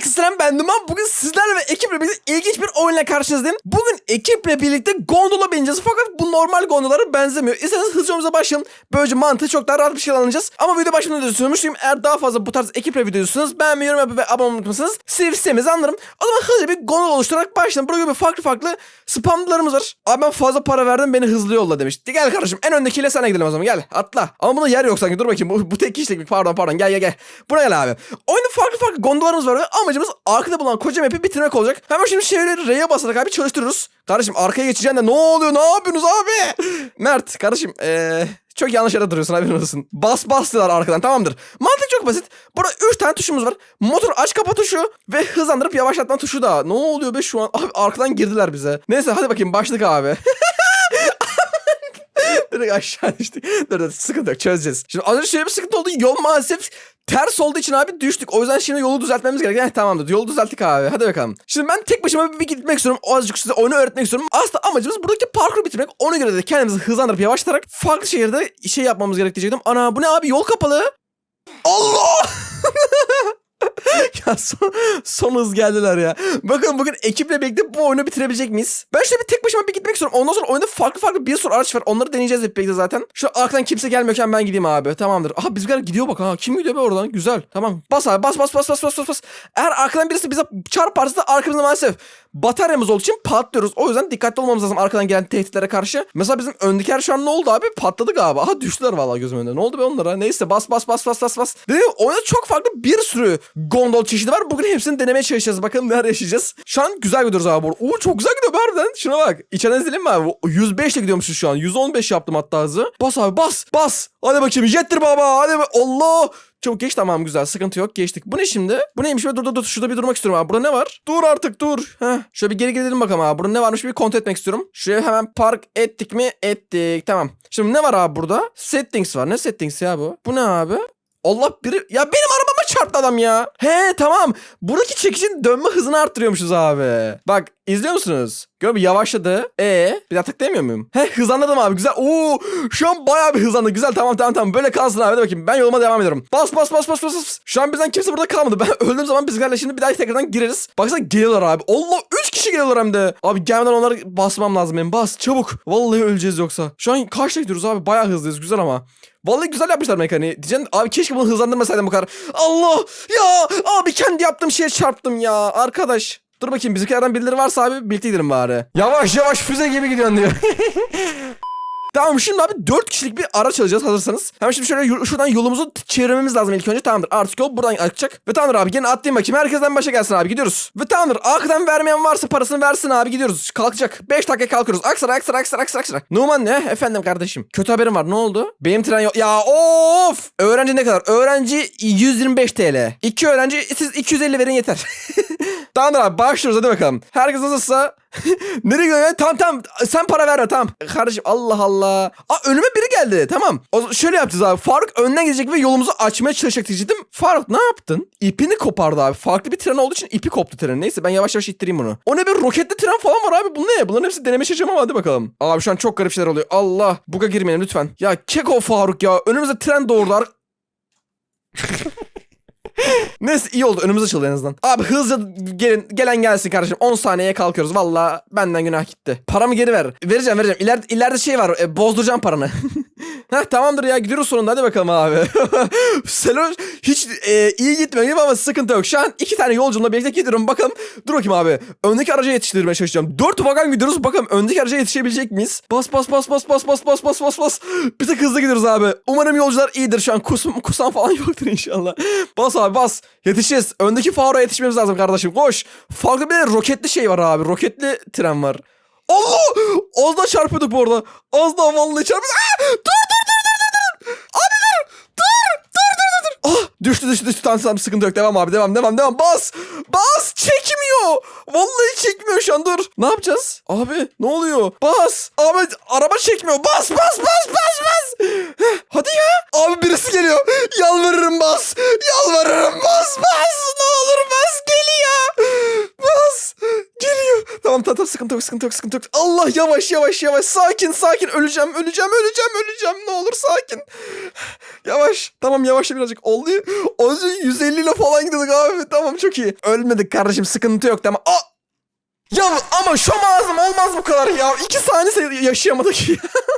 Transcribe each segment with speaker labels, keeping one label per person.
Speaker 1: Herkese selam ben Duman. Bugün sizlerle ve ekiple birlikte ilginç bir oyunla karşınızdayım. Bugün ekiple birlikte gondola bineceğiz. Fakat bu normal gondolara benzemiyor. İsterseniz hızlı yolumuza başlayalım. Böylece mantığı çok daha rahat bir şekilde anlayacağız. Ama video başında da söylemiştim. Eğer daha fazla bu tarz ekiple video istiyorsanız beğenmeyi, yorum yapıp ve abone olmayı unutmazsanız sizi sistemimizi anlarım. O zaman hızlı bir gondol oluşturarak başlayalım. Burada böyle farklı farklı spamlarımız var. Abi ben fazla para verdim beni hızlı yolla demiş. Gel kardeşim en öndekiyle sana gidelim o zaman gel atla. Ama bunda yer yok sanki dur bakayım bu, bu tek kişilik pardon pardon gel gel gel. Buraya gel abi. Oyunda farklı farklı gondolarımız var ve amacımız arkada bulunan koca map'i bitirmek olacak. Hemen şimdi şöyle R'ye basarak abi çalıştırırız. Kardeşim arkaya geçeceksin de ne oluyor ne yapıyorsunuz abi? Mert kardeşim eee... Çok yanlış yere duruyorsun haberin olsun. Bas bas diyorlar arkadan tamamdır. Mantık çok basit. Burada 3 tane tuşumuz var. Motor aç kapa tuşu ve hızlandırıp yavaşlatma tuşu da. Ne oluyor be şu an? Abi arkadan girdiler bize. Neyse hadi bakayım başladık abi. Direkt aşağı düştük. Dur dur sıkıntı yok çözeceğiz. Şimdi az önce şöyle bir sıkıntı oldu. Yol maalesef ters olduğu için abi düştük. O yüzden şimdi yolu düzeltmemiz gerekiyor. Heh, tamamdır yolu düzelttik abi. Hadi bakalım. Şimdi ben tek başıma bir gitmek istiyorum. O azıcık size oyunu öğretmek istiyorum. Aslında amacımız buradaki parkuru bitirmek. Ona göre de kendimizi hızlandırıp yavaşlatarak farklı şehirde şey yapmamız gerek diyecektim. Ana bu ne abi yol kapalı. Allah! ya son, son hız geldiler ya. Bakın bugün ekiple birlikte bu oyunu bitirebilecek miyiz? Ben şöyle bir tek başıma bir gitmek istiyorum. Ondan sonra oyunda farklı farklı bir sürü araç var. Onları deneyeceğiz hep birlikte zaten. Şu arkadan kimse gelmiyorken ben gideyim abi. Tamamdır. Aha bizimkiler gidiyor bak ha. Kim gidiyor be oradan? Güzel. Tamam. Bas abi bas bas bas bas bas bas bas. Eğer arkadan birisi bize çarparsa da arkamızda maalesef bataryamız olduğu için patlıyoruz. O yüzden dikkatli olmamız lazım arkadan gelen tehditlere karşı. Mesela bizim öndekiler şu an ne oldu abi? Patladı galiba. Aha düştüler vallahi gözümün önünde. Ne oldu be onlara? Neyse bas bas bas bas bas bas. Dediğim oyunda çok farklı bir sürü gondol çeşidi var. Bugün hepsini denemeye çalışacağız. Bakalım neler yaşayacağız. Şu an güzel gidiyoruz abi. Oo çok güzel gidiyor be harbiden. Şuna bak. İçeriden izleyelim mi abi? 105 ile gidiyormuşuz şu an. 115 yaptım hatta hızı. Bas abi bas bas. Hadi bakayım jettir baba. Hadi be. Allah. Çabuk geç tamam güzel sıkıntı yok geçtik. Bu ne şimdi? Bu neymiş dur dur dur şurada bir durmak istiyorum abi. Burada ne var? Dur artık dur. Heh. Şöyle bir geri gidelim bakalım abi. Burada ne varmış bir kontrol etmek istiyorum. Şuraya hemen park ettik mi? Ettik tamam. Şimdi ne var abi burada? Settings var. Ne settings ya bu? Bu ne abi? Allah biri ya benim arabama çarptı adam ya. He tamam. Buradaki çekicin dönme hızını arttırıyormuşuz abi. Bak izliyor musunuz? Gör bir yavaşladı. E bir daha tıklayamıyor muyum? He hızlandım abi güzel. Oo şu an bayağı bir hızlandı. Güzel tamam tamam tamam. Böyle kalsın abi. Hadi bakayım. Ben yoluma devam ediyorum. Bas bas bas bas bas. bas. Şu an bizden kimse burada kalmadı. Ben öldüğüm zaman bizlerle şimdi bir daha tekrardan gireriz. Baksana geliyorlar abi. Allah 3 kişi geliyorlar hem de. Abi gelmeden onları basmam lazım benim. Bas çabuk. Vallahi öleceğiz yoksa. Şu an kaçta gidiyoruz abi? Bayağı hızlıyız. Güzel ama. Vallahi güzel yapmışlar mekaniği. Diyeceksin abi keşke bunu hızlandırmasaydım bu kadar. Allah ya abi kendi yaptığım şeye çarptım ya arkadaş. Dur bakayım bizimkilerden birileri varsa abi birlikte gidelim bari. Yavaş yavaş füze gibi gidiyorsun diyor. Tamam şimdi abi 4 kişilik bir araç alacağız hazırsanız. Hemen şimdi şöyle şuradan yolumuzu çevirmemiz lazım ilk önce. Tamamdır artık yol buradan akacak. Ve tamamdır abi gelin atlayayım bakayım. Herkesten başa gelsin abi gidiyoruz. Ve tamamdır arkadan vermeyen varsa parasını versin abi gidiyoruz. Kalkacak. 5 dakika kalkıyoruz. Aksara aksara aksara aksara aksara. Numan ne? Efendim kardeşim. Kötü haberim var ne oldu? Benim tren yok. Ya of! Öğrenci ne kadar? Öğrenci 125 TL. 2 öğrenci siz 250 verin yeter. Tamamdır abi başlıyoruz hadi bakalım. Herkes hazırsa Nereye gidiyorsun? Tamam tamam sen para verme tamam. Kardeşim Allah Allah. Aa önüme biri geldi tamam. O şöyle yapacağız abi. Faruk önden gidecek ve yolumuzu açmaya çalışacak diyecektim. Faruk ne yaptın? İpini kopardı abi. Farklı bir tren olduğu için ipi koptu trenin. Neyse ben yavaş yavaş ittireyim bunu. O ne bir roketli tren falan var abi. Bu ne? Bunların hepsi deneme şaşırma hadi bakalım. Abi şu an çok garip şeyler oluyor. Allah. Buga girmeyelim lütfen. Ya keko Faruk ya. Önümüze tren doğurdu. Neyse iyi oldu önümüz açıldı en azından. Abi hızlı gelin, gelen gelsin kardeşim. 10 saniyeye kalkıyoruz. Valla benden günah gitti. Paramı geri ver. Vereceğim vereceğim. İleride, ileride şey var. E, bozduracağım paranı. Heh tamamdır ya gidiyoruz sonunda hadi bakalım abi. Selo hiç e, iyi gitmiyor ama sıkıntı yok. Şu an iki tane yolcumla birlikte gidiyorum bakalım. Dur bakayım abi. Öndeki araca yetiştirmeye çalışacağım. Dört vagan gidiyoruz bakalım öndeki araca yetişebilecek miyiz? Bas bas bas bas bas bas bas bas bas bas. Bir tık hızlı gidiyoruz abi. Umarım yolcular iyidir şu an. Kusum, kusan falan yoktur inşallah. Bas abi bas. Yetişeceğiz. Öndeki Faruk'a yetişmemiz lazım kardeşim. Koş. Farklı bir de roketli şey var abi. Roketli tren var. Allah! Az daha çarpıyorduk bu arada. Az daha vallahi çarpıyorduk. Aa! Dur dur dur. Abi dur. Dur dur dur dur. Ah düştü düştü düştü. Tamam tamam sıkıntı yok. Devam abi devam devam devam. Bas. Bas. Çekmiyor. Vallahi çekmiyor şu an dur. Ne yapacağız? Abi ne oluyor? Bas. Abi araba çekmiyor. Bas bas bas bas bas. Heh, hadi ya. Abi birisi geliyor. Yalvarırım bas. Yalvarırım bas bas. Ne olur bas geliyor. Bas. Geliyor. Tamam tamam sıkıntı yok sıkıntı yok sıkıntı yok. Allah yavaş yavaş yavaş sakin sakin öleceğim öleceğim öleceğim öleceğim ne olur sakin. Yavaş tamam yavaşla birazcık oldu. Az önce 150 ile falan gidiyorduk abi tamam çok iyi. Ölmedik kardeşim sıkıntı yok tamam. Aa! Ya ama şu ağzım olmaz bu kadar ya. İki saniye yaşayamadık ya.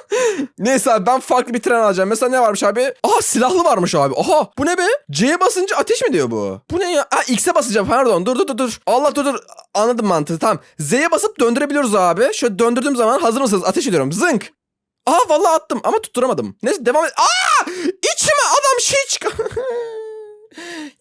Speaker 1: Neyse abi ben farklı bir tren alacağım. Mesela ne varmış abi? Aha silahlı varmış abi. Aha bu ne be? C'ye basınca ateş mi diyor bu? Bu ne ya? Aa X'e basacağım pardon. Dur dur dur dur. Allah dur dur. Anladım mantığı tamam. Z'ye basıp döndürebiliyoruz abi. Şöyle döndürdüğüm zaman hazır mısınız? Ateş ediyorum. Zınk. Aha vallahi attım ama tutturamadım. Neyse devam et. Aa! İçime adam şey çıkar.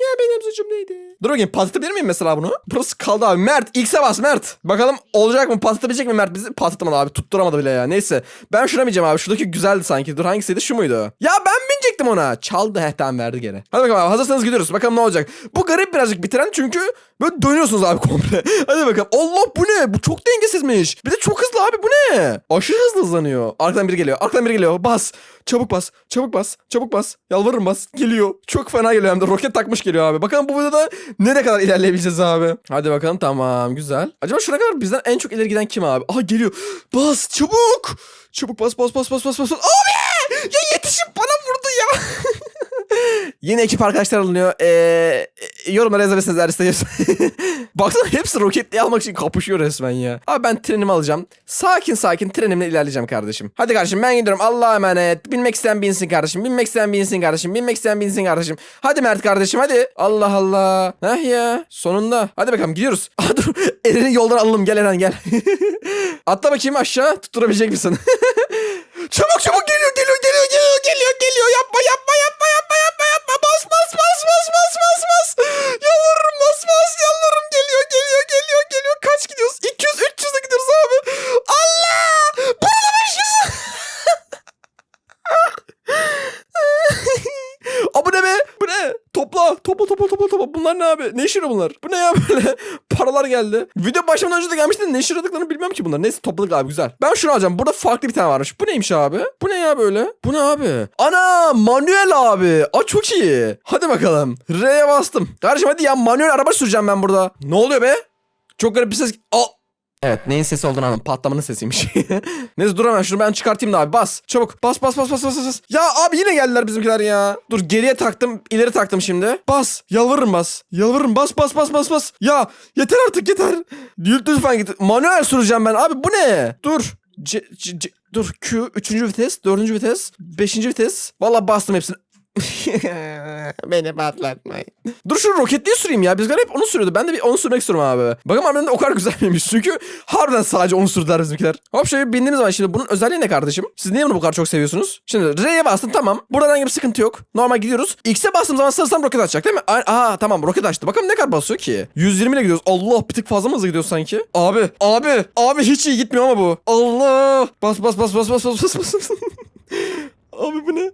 Speaker 1: ya benim suçum neydi? Dur bakayım patlatabilir miyim mesela bunu? Burası kaldı abi. Mert X'e bas Mert. Bakalım olacak mı? Patlatabilecek mi Mert bizi? Patlatamadı abi. Tutturamadı bile ya. Neyse. Ben bineceğim abi. Şuradaki güzeldi sanki. Dur hangisiydi? Şu muydu? Ya ben binecektim ona. Çaldı. Heh verdi geri. Hadi bakalım abi. Hazırsanız gidiyoruz. Bakalım ne olacak. Bu garip birazcık bitiren çünkü böyle dönüyorsunuz abi komple. Hadi bakalım. Allah bu ne? Bu çok dengesizmiş. Bir de çok hızlı abi bu ne? Aşırı hızlı hızlanıyor. Arkadan biri geliyor. Arkadan biri geliyor. Bas. Çabuk bas. Çabuk bas. Çabuk bas. Yalvarırım bas. Geliyor. Çok fena geliyor hem de roket takmış geliyor abi. Bakalım bu videoda nereye kadar ilerleyebileceğiz abi. Hadi bakalım tamam güzel. Acaba şuna kadar bizden en çok ileri giden kim abi? Aha geliyor. Bas çabuk. Çabuk bas bas bas bas bas bas. Abi! Ya yetişip bana Yeni ekip arkadaşlar alınıyor. Ee, yorumlara yazabilirsiniz eğer istiyorsanız. Baksana hepsi roketli almak için kapışıyor resmen ya. Abi ben trenimi alacağım. Sakin sakin trenimle ilerleyeceğim kardeşim. Hadi kardeşim ben gidiyorum. Allah'a emanet. Binmek isteyen binsin kardeşim. Binmek isteyen binsin kardeşim. Binmek isteyen binsin kardeşim. Hadi Mert kardeşim hadi. Allah Allah. Heh ya. Sonunda. Hadi bakalım gidiyoruz. Aa, dur. Eren'i yoldan alalım. Gel Eren gel. Atla bakayım aşağı. Tutturabilecek misin? Çabuk çabuk geliyor geliyor geliyor geliyor geliyor geliyor. Yapma yapma yapma yapma yapma yapma. Bas bas bas bas bas bas bas. Yalvarırım bas bas yalvarırım. Geliyor geliyor geliyor geliyor. Kaç gidiyoruz? 200 300'e gidiyoruz abi. Allah! Burada 500. Aa bu ne be? Bu ne? Topla. Topla topla topla topla. Bunlar ne abi? Ne işiyor bunlar? Bu ne ya böyle? Paralar geldi. Video başlamadan önce de gelmişti. Ne işe yaradıklarını bilmem ki bunlar. Neyse topladık abi güzel. Ben şunu alacağım. Burada farklı bir tane varmış. Bu neymiş abi? Bu ne ya böyle? Bu ne abi? Ana manuel abi. Aa çok iyi. Hadi bakalım. R'ye bastım. Kardeşim hadi ya manuel araba süreceğim ben burada. Ne oluyor be? Çok garip bir ses. Aa. Evet neyin sesi olduğunu anladım. Patlamanın sesiymiş. Neyse dur hemen şunu ben çıkartayım da abi bas. Çabuk bas bas bas bas bas bas. Ya abi yine geldiler bizimkiler ya. Dur geriye taktım ileri taktım şimdi. Bas yalvarırım bas. Yalvarırım bas bas bas bas bas. Ya yeter artık yeter. Lütfen git. Manuel süreceğim ben abi bu ne? Dur. C, C- C- dur Q 3. vites 4. vites 5. vites. Valla bastım hepsini. Beni patlatmayın. Dur şu roketliyi süreyim ya. Bizler hep onu sürüyordu. Ben de bir onu sürmek istiyorum abi. Bakalım harbiden de o kadar güzel miymiş. Çünkü harbiden sadece onu sürdüler bizimkiler. Hop şöyle bindiğimiz zaman şimdi bunun özelliği ne kardeşim? Siz niye bunu bu kadar çok seviyorsunuz? Şimdi R'ye bastım tamam. Burada herhangi bir sıkıntı yok. Normal gidiyoruz. X'e bastığım zaman sanırsam roket açacak değil mi? Aa tamam roket açtı. Bakalım ne kadar basıyor ki? 120 ile gidiyoruz. Allah bir tık fazla mı hızlı gidiyoruz sanki? Abi abi abi hiç iyi gitmiyor ama bu. Allah. Bas bas bas bas bas bas bas bas. Abi bu ne?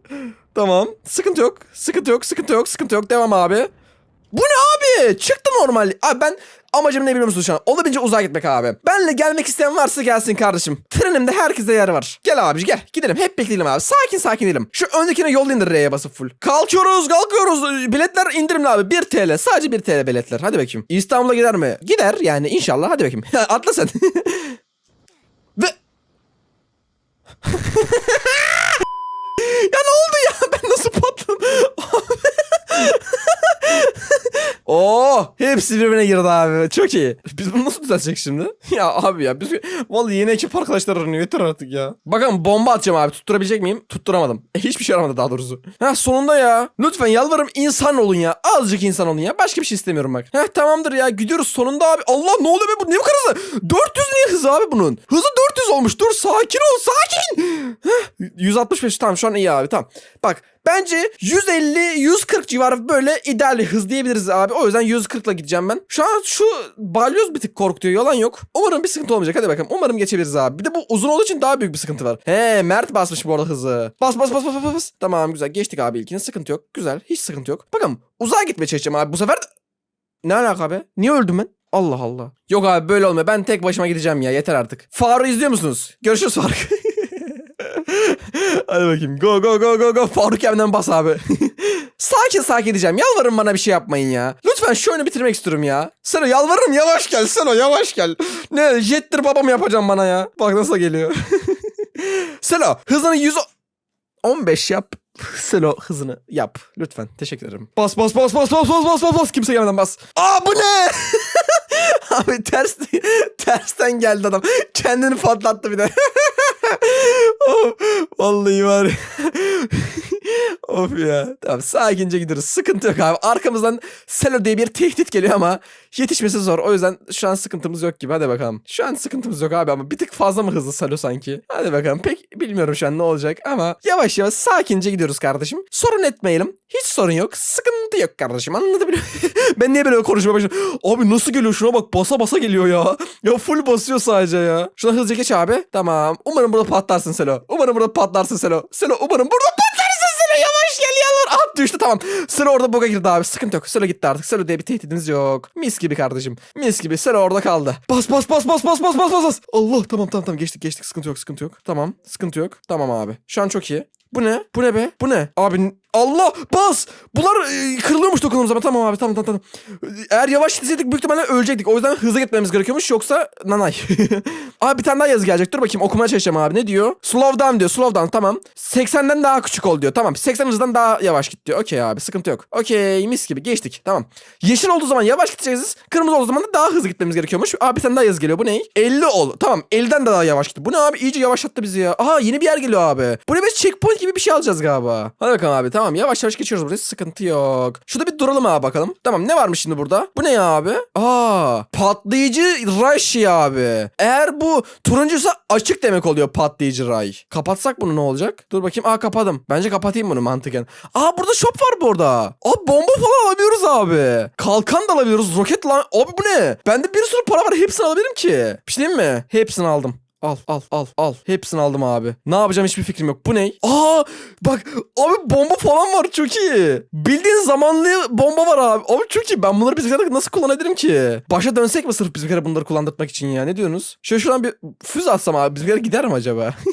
Speaker 1: Tamam. Sıkıntı yok. Sıkıntı yok. Sıkıntı yok. Sıkıntı yok. Devam abi. Bu ne abi? Çıktı normal. Abi ben amacım ne biliyor musun şu an? Olabildiğince uzağa gitmek abi. Benle gelmek isteyen varsa gelsin kardeşim. Trenimde herkese yer var. Gel abi gel. Gidelim. Hep bekleyelim abi. Sakin sakin gidelim. Şu öndekine yol indir R'ye basıp full. Kalkıyoruz kalkıyoruz. Biletler indirimli abi. 1 TL. Sadece 1 TL biletler. Hadi bakayım. İstanbul'a gider mi? Gider yani inşallah. Hadi bakayım. Atla sen. Ve... Ya ne oldu ya? Ben nasıl patladım? Oo, hepsi birbirine girdi abi. Çok iyi. Biz bunu nasıl düzeltecek şimdi? Ya abi ya biz vallahi yeni ekip arkadaşlar aranıyor. Yeter artık ya. Bakalım bomba atacağım abi. Tutturabilecek miyim? Tutturamadım. E, hiçbir şey yaramadı daha doğrusu. Ha sonunda ya. Lütfen yalvarırım insan olun ya. Azıcık insan olun ya. Başka bir şey istemiyorum bak. Heh tamamdır ya. Gidiyoruz sonunda abi. Allah ne oluyor be bu? Ne bu kadar hızlı? 400 niye hızı abi bunun? Hızı 400 olmuş. Dur sakin ol sakin. Heh, 165 tamam şu an iyi abi tamam. Bak bence 150-140 civarı böyle ideal hız diyebiliriz abi. O yüzden 140 ile gideceğim ben. Şu an şu balyoz bir tık korkutuyor yalan yok. Umarım bir sıkıntı olmayacak hadi bakalım. Umarım geçebiliriz abi. Bir de bu uzun olduğu için daha büyük bir sıkıntı var. He Mert basmış bu arada hızı. Bas bas bas bas bas bas. Tamam güzel geçtik abi ilkini sıkıntı yok. Güzel hiç sıkıntı yok. Bakalım uzağa gitmeye çalışacağım abi bu sefer. de- Ne alaka be? Niye öldüm ben? Allah Allah. Yok abi böyle olmuyor. Ben tek başıma gideceğim ya. Yeter artık. Faruk'u izliyor musunuz? Görüşürüz Faruk. Hadi bakayım. Go go go go go. Faruk hemen bas abi. sakin sakin diyeceğim. Yalvarın bana bir şey yapmayın ya. Lütfen şu oyunu bitirmek istiyorum ya. Selo yalvarırım yavaş gel Selo yavaş gel. Ne jettir babam yapacağım bana ya. Bak nasıl geliyor. Selo hızını 115 yap. Selo hızını yap. Lütfen. Teşekkür ederim. Bas bas bas bas bas bas bas bas bas. Kimse gelmeden bas. Aa bu ne? Abi ters tersten geldi adam. Kendini patlattı bir de. oh, vallahi var. Of ya. Tamam sakince gidiyoruz. Sıkıntı yok abi. Arkamızdan Selo diye bir tehdit geliyor ama yetişmesi zor. O yüzden şu an sıkıntımız yok gibi. Hadi bakalım. Şu an sıkıntımız yok abi ama bir tık fazla mı hızlı Selo sanki? Hadi bakalım. Pek bilmiyorum şu an ne olacak ama yavaş yavaş sakince gidiyoruz kardeşim. Sorun etmeyelim. Hiç sorun yok. Sıkıntı yok kardeşim. Anlatabiliyor Ben niye böyle konuşmaya başladım? Abi nasıl geliyor şuna bak basa basa geliyor ya. Ya full basıyor sadece ya. Şuna hızlıca geç abi. Tamam. Umarım burada patlarsın Selo. Umarım burada patlarsın Selo. Selo umarım burada patlarsın düştü tamam. Selo orada boga girdi abi. Sıkıntı yok. Selo gitti artık. Selo diye bir tehdidimiz yok. Mis gibi kardeşim. Mis gibi. Selo orada kaldı. Bas bas bas bas bas bas bas. bas. Allah tamam tamam tamam geçtik geçtik. Sıkıntı yok sıkıntı yok. Tamam sıkıntı yok. Tamam abi. Şu an çok iyi. Bu ne? Bu ne be? Bu ne? Abi Allah bas. Bunlar e, kırılıyormuş dokunduğumuz zaman. Tamam abi tamam tamam tamam. Eğer yavaş gitseydik büyük ihtimalle ölecektik. O yüzden hızlı gitmemiz gerekiyormuş. Yoksa nanay. abi bir tane daha yazı gelecek. Dur bakayım okumaya çalışacağım abi. Ne diyor? Slow down diyor. Slow down tamam. 80'den daha küçük ol diyor. Tamam. 80 hızdan daha yavaş git diyor. Okey abi sıkıntı yok. Okey mis gibi geçtik. Tamam. Yeşil olduğu zaman yavaş gideceğiz. Kırmızı olduğu zaman da daha hızlı gitmemiz gerekiyormuş. Abi bir tane daha yazı geliyor. Bu ne? 50 ol. Tamam 50'den de daha yavaş git. Bu ne abi? İyice yavaşlattı bizi ya. Aha yeni bir yer geliyor abi. Buraya biz checkpoint gibi bir şey alacağız galiba. Hadi bakalım abi. Tamam yavaş yavaş geçiyoruz buraya. Sıkıntı yok. Şurada bir duralım abi bakalım. Tamam ne varmış şimdi burada? Bu ne abi? Aa patlayıcı ray abi. Eğer bu turuncuysa açık demek oluyor patlayıcı ray. Kapatsak bunu ne olacak? Dur bakayım. Aa kapadım. Bence kapatayım bunu mantıken. Aa burada shop var burada. Aa bomba falan alabiliyoruz abi. Kalkan da alabiliyoruz. Roket lan. Abi bu ne? Bende bir sürü para var. Hepsini alabilirim ki. Bir şey diyeyim mi? Hepsini aldım. Al al al al. Hepsini aldım abi. Ne yapacağım hiçbir fikrim yok. Bu ne? Aa bak abi bomba falan var çok iyi. Bildiğin zamanlı bomba var abi. Abi çok iyi. Ben bunları bizimkilerde nasıl kullanabilirim ki? Başa dönsek mi sırf bizimkilere bunları kullandırmak için ya? Ne diyorsunuz? Şöyle şuradan bir füze atsam abi. Bizimkiler gider mi acaba?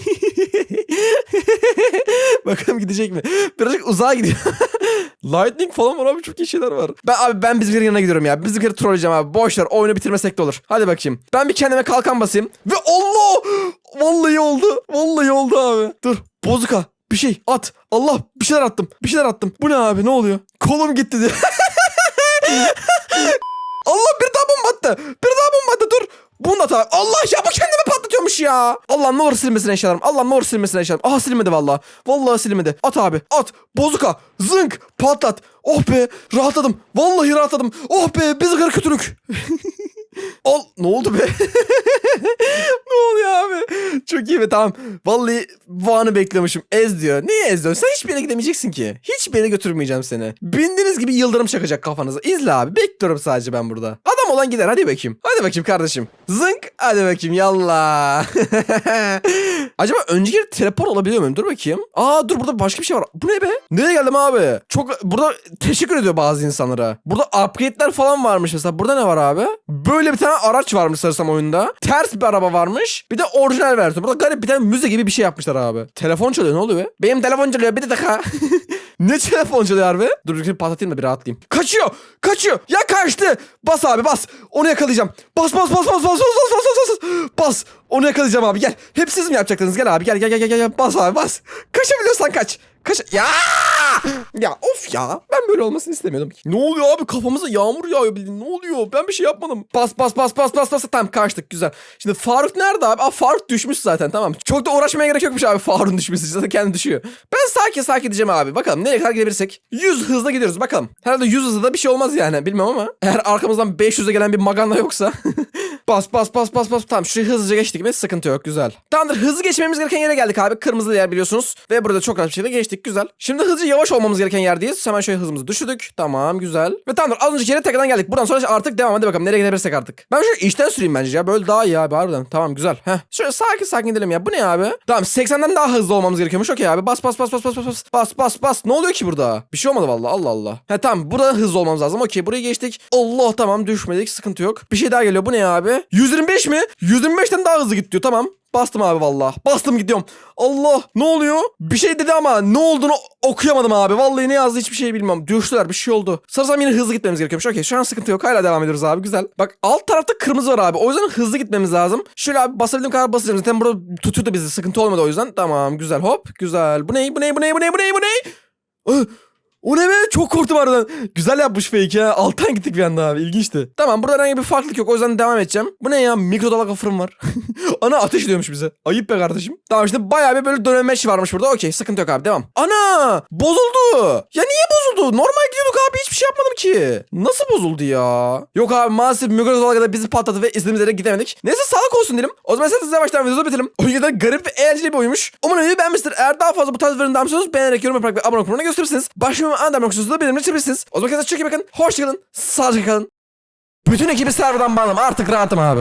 Speaker 1: Bakalım gidecek mi? Birazcık uzağa gidiyor. Lightning falan var abi çok iyi şeyler var. Ben abi ben bizimkilerin yanına gidiyorum ya. Bizimkileri trolleyeceğim abi. Boş ver oyunu bitirmesek de olur. Hadi bakayım. Ben bir kendime kalkan basayım. Ve Allah! Vallahi oldu. Vallahi oldu abi. Dur. Bozuka. Bir şey at. Allah bir şeyler attım. Bir şeyler attım. Bu ne abi ne oluyor? Kolum gitti diye. Allah bir daha bomba attı. Bir daha bomba attı dur. Bunu da. Allah ya bu kendini patlatıyormuş ya. Allah ne olur silmesin eşyalarım. Allah ne olur silmesin eşyalarım. Aha silmedi valla. Vallahi silmedi. At abi. At. Bozuka. Zınk. Patlat. Oh be. Rahatladım. Vallahi rahatladım. Oh be. Biz garı kötülük. Al. Ne oldu be? ne oluyor abi? Çok iyi be tamam. Vallahi bu anı beklemişim. Ez diyor. Niye ez diyor? Sen hiçbir yere gidemeyeceksin ki. Hiçbir yere götürmeyeceğim seni. Bindiğiniz gibi yıldırım çakacak kafanıza. İzle abi. Bekliyorum sadece ben burada. Adam olan gider. Hadi bakayım. Hadi bakayım kardeşim. Zınk. Hadi bakayım. Yallah. Acaba önceki yere teleport olabiliyor muyum? Dur bakayım. Aa dur burada başka bir şey var. Bu ne be? Nereye geldim abi? Çok burada teşekkür ediyor bazı insanlara. Burada upgrade'ler falan varmış mesela. Burada ne var abi? Böyle bir tane araç varmış sanırsam oyunda. Ters bir araba varmış. Bir de orijinal versiyon. Burada garip bir tane müze gibi bir şey yapmışlar abi. Telefon çalıyor ne oluyor be? Benim telefon çalıyor bir dakika. ne telefon çalıyor abi? Dur bir patlatayım da bir rahatlayayım. Kaçıyor. Kaçıyor. Ya kaçtı. Bas abi bas. Onu yakalayacağım. Bas bas bas bas bas bas bas bas bas bas. Bas. Onu yakalayacağım abi gel. Hep siz mi yapacaktınız? Gel abi gel gel gel gel gel. Bas abi bas. Kaçabiliyorsan kaç. Kaç. Ya! Ya of ya. Ben böyle olmasını istemiyordum. Ne oluyor abi? Kafamıza yağmur yağıyor bildiğin. Ne oluyor? Ben bir şey yapmadım. Bas bas bas bas bas bas. Tamam kaçtık güzel. Şimdi Faruk nerede abi? Aa Faruk düşmüş zaten tamam. Çok da uğraşmaya gerek yokmuş abi Faruk'un düşmesi. Zaten kendi düşüyor. Ben sakin sakin gideceğim abi. Bakalım nereye kadar gidebilirsek. 100 hızla gidiyoruz bakalım. Herhalde 100 hızla da bir şey olmaz yani. Bilmem ama. Eğer arkamızdan 500'e gelen bir maganda yoksa. bas bas bas bas bas. Tamam şurayı hızlıca geçtik mi? Sıkıntı yok güzel. Tamamdır hızlı geçmemiz gereken yere geldik abi. Kırmızı yer biliyorsunuz. Ve burada çok rahat bir şekilde geçtik güzel. Şimdi hızlı yavaş olmamız gereken yerdeyiz. Hemen şöyle hızımızı düşürdük. Tamam güzel. Ve tamamdır az önceki yere tekrardan geldik. Buradan sonra artık devam hadi bakalım nereye gidebilirsek artık. Ben şu içten süreyim bence ya. Böyle daha iyi abi harbiden. Tamam güzel. Heh. Şöyle sakin sakin gidelim ya. Bu ne abi? Tamam 80'den daha hızlı olmamız gerekiyormuş. Okey abi. Bas bas bas bas bas bas bas. Bas bas bas. Ne oluyor ki burada? Bir şey olmadı vallahi. Allah Allah. He tamam burada hızlı olmamız lazım. Okey burayı geçtik. Allah tamam düşmedik. Sıkıntı yok. Bir şey daha geliyor. Bu ne abi? 125 mi? 125'ten daha hızlı git diyor. Tamam. Bastım abi valla. Bastım gidiyorum. Allah ne oluyor? Bir şey dedi ama ne olduğunu okuyamadım abi. Vallahi ne yazdı hiçbir şey bilmiyorum. Düştüler bir şey oldu. Sanırsam yine hızlı gitmemiz gerekiyormuş. Okey şu an sıkıntı yok. Hala devam ediyoruz abi. Güzel. Bak alt tarafta kırmızı var abi. O yüzden hızlı gitmemiz lazım. Şöyle abi basabildiğim kadar basacağım. Zaten burada tutuyordu bizi. Sıkıntı olmadı o yüzden. Tamam güzel hop. Güzel. Bu ne? Bu ne? Bu ne? Bu ne? Bu ne? Bu ne? O ne be? Çok korktum aradan. Güzel yapmış fake ya. Alttan gittik bir anda abi. İlginçti. Tamam burada herhangi bir farklılık yok. O yüzden devam edeceğim. Bu ne ya? Mikrodalga fırın var. Ana ateş ediyormuş bize. Ayıp be kardeşim. Tamam işte bayağı bir böyle dönemeç varmış burada. Okey sıkıntı yok abi devam. Ana! Bozuldu. Ya niye bozuldu? Normal gidiyorduk abi. Hiçbir şey yapmadım ki. Nasıl bozuldu ya? Yok abi maalesef mikrodalgada bizi patladı ve istediğimiz yere gidemedik. Neyse sağlık olsun diyelim. O zaman size yavaştan videomuzu bitirelim. O yüzden garip ve eğlenceli bir oyunmuş. Umarım videoyu beğenmiştir. Eğer daha fazla bu tarz devam istiyorsanız beğenerek yorum yaparak ve abone olmayı gösterirsiniz. Bir anda da benimle çekebilirsiniz. O zaman kendinize çok iyi bakın. Hoşçakalın. Sağlıcakla kalın. Bütün ekibi serverdan bağlam. Artık rahatım abi.